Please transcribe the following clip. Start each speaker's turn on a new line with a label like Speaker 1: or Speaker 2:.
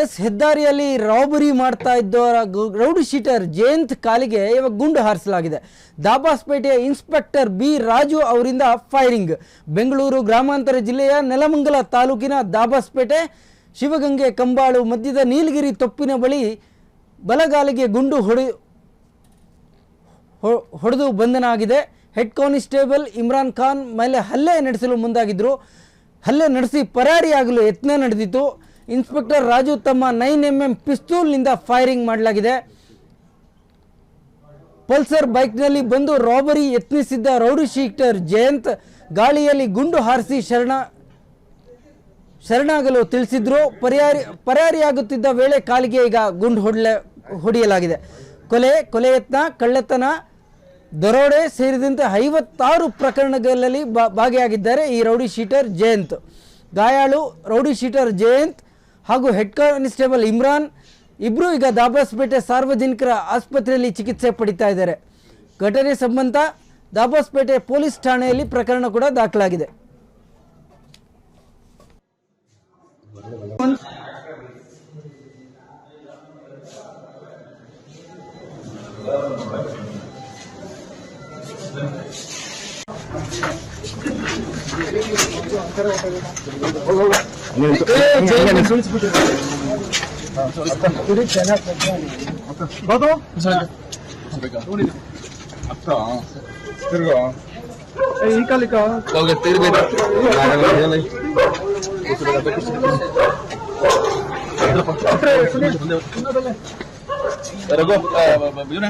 Speaker 1: S, ಹೆದ್ದಾರಿಯಲ್ಲಿ robbery ಮಾಡ್ತಾ ಇದ್ದವರ rowdy sheeter Jayant ಕಾಲಿಗೆ ಇವಾಗ ಗುಂಡು ಹಾರಿಸಲಾಗಿದೆ. ದಾಬಾಸ್ಪೇಟೆಯ ಇನ್ಸ್ಪೆಕ್ಟರ್ ಬಿ ರಾಜು ಅವರಿಂದ ಫೈರಿಂಗ್. ಬೆಂಗಳೂರು ಗ್ರಾಮಾಂತರ ಜಿಲ್ಲೆಯ ನೆಲಮಂಗಲ ತಾಲೂಕಿನ ದಾಬಾಸ್ಪೇಟೆ, ಶಿವಗಂಗೆ ಕಂಬಾಳು ಮಧ್ಯದ ನೀಲಗಿರಿ ತೊಪ್ಪಿನ ಬಳಿ ಬಲಗಾಲಿಗೆ ಗುಂಡು ಹೊಡೆ ಹೊಡೆದು ಬಂಧನಾಗಿದೆ. ಹೆಡ್ ಕಾನಿಸ್ಟೇಬಲ್ ಇಮ್ರಾನ್ ಖಾನ್ ಮೇಲೆ ಹಲ್ಲೆ ನಡೆಸಲು ಮುಂದಾಗಿದ್ದರು ಹಲ್ಲೆ ನಡೆಸಿ ಪರಾರಿಯಾಗಲು ಯತ್ನ ನಡೆದಿತ್ತು. ಇನ್ಸ್ಪೆಕ್ಟರ್ ರಾಜು ತಮ್ಮ ನೈನ್ ಎಂ ಎಂ ಪಿಸ್ತೂಲ್ನಿಂದ ಫೈರಿಂಗ್ ಮಾಡಲಾಗಿದೆ. ಪಲ್ಸರ್ ಬೈಕ್ನಲ್ಲಿ ಬಂದು ರಾಬರಿ ಯತ್ನಿಸಿದ್ದ ರೌಡಿ ಶೀಟರ್ ಜಯಂತ್ ಗಾಳಿಯಲ್ಲಿ ಗುಂಡು ಹಾರಿಸಿ ಶರಣ, ಶರಣಾಗಲು ತಿಳಿಸಿದ್ರು. ಪರ್ಯಾರಿ ಪರಾರಿಯಾಗುತ್ತಿದ್ದ ವೇಳೆ ಕಾಲಿಗೆ ಈಗ ಗುಂಡು ಹೊಡಲೆ, ಹೊಡೆಯಲಾಗಿದೆ. ಕೊಲೆ ಕೊಲೆ ಯತ್ನ, ಕಳ್ಳತನ, ದರೋಡೆ ಸೇರಿದಂತೆ ಐವತ್ತಾರು ಪ್ರಕರಣಗಳಲ್ಲಿ ಭಾಗಿಯಾಗಿದ್ದಾರೆ ಈ ರೌಡಿ ಶೀಟರ್ ಜಯಂತ್. ಗಾಯಾಳು ರೌಡಿ ಶೀಟರ್ ಜಯಂತ್ ಹಾಗೂ ಹೆಡ್ ಕಾನ್ಸ್ಟೇಬಲ್ ಇಮ್ರಾನ್ ಇಬ್ಬರು ಈಗ ದಾಬಾಸ್ಪೇಟೆ ಸಾರ್ವಜನಿಕರ ಆಸ್ಪತ್ರೆಯಲ್ಲಿ ಚಿಕಿತ್ಸೆ ಪಡಿತಾ ಇದ್ದಾರೆ. ಘಟನೆ ಸಂಬಂಧ ದಾಬಾಸ್ಪೇಟೆ ಪೊಲೀಸ್ ಠಾಣೆಯಲ್ಲಿ ಪ್ರಕರಣ ಕೂಡ ದಾಖಲಾಗಿದೆ.
Speaker 2: ತಿರ್ಗೋ
Speaker 3: ಈ ಕಾಲಿಕ
Speaker 2: ರಘು ಇವನೇ